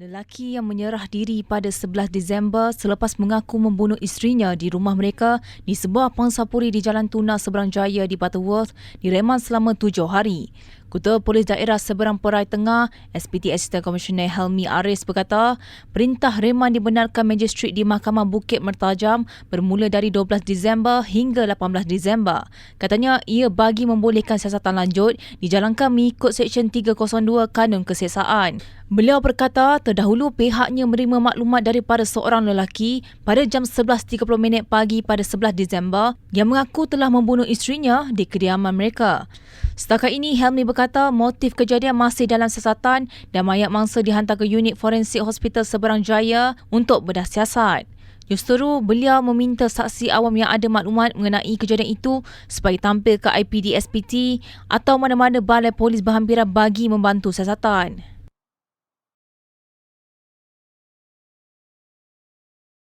Lelaki yang menyerah diri pada 11 Disember selepas mengaku membunuh isterinya di rumah mereka di sebuah pangsapuri di Jalan Tuna Seberang Jaya di Butterworth direman selama tujuh hari. Ketua Polis Daerah Seberang Perai Tengah, SPT Assistant Commissioner Helmi Aris berkata, perintah reman dibenarkan Magistrate di Mahkamah Bukit Mertajam bermula dari 12 Disember hingga 18 Disember. Katanya, ia bagi membolehkan siasatan lanjut dijalankan mengikut Seksyen 302 Kanun Keseksaan. Beliau berkata terdahulu pihaknya menerima maklumat daripada seorang lelaki pada jam 11.30 minit pagi pada 11 Disember yang mengaku telah membunuh isterinya di kediaman mereka. Setakat ini, Helmi berkata motif kejadian masih dalam siasatan dan mayat mangsa dihantar ke unit forensik hospital Seberang Jaya untuk bedah siasat. Justeru, beliau meminta saksi awam yang ada maklumat mengenai kejadian itu supaya tampil ke IPD SPT atau mana-mana balai polis berhampiran bagi membantu siasatan.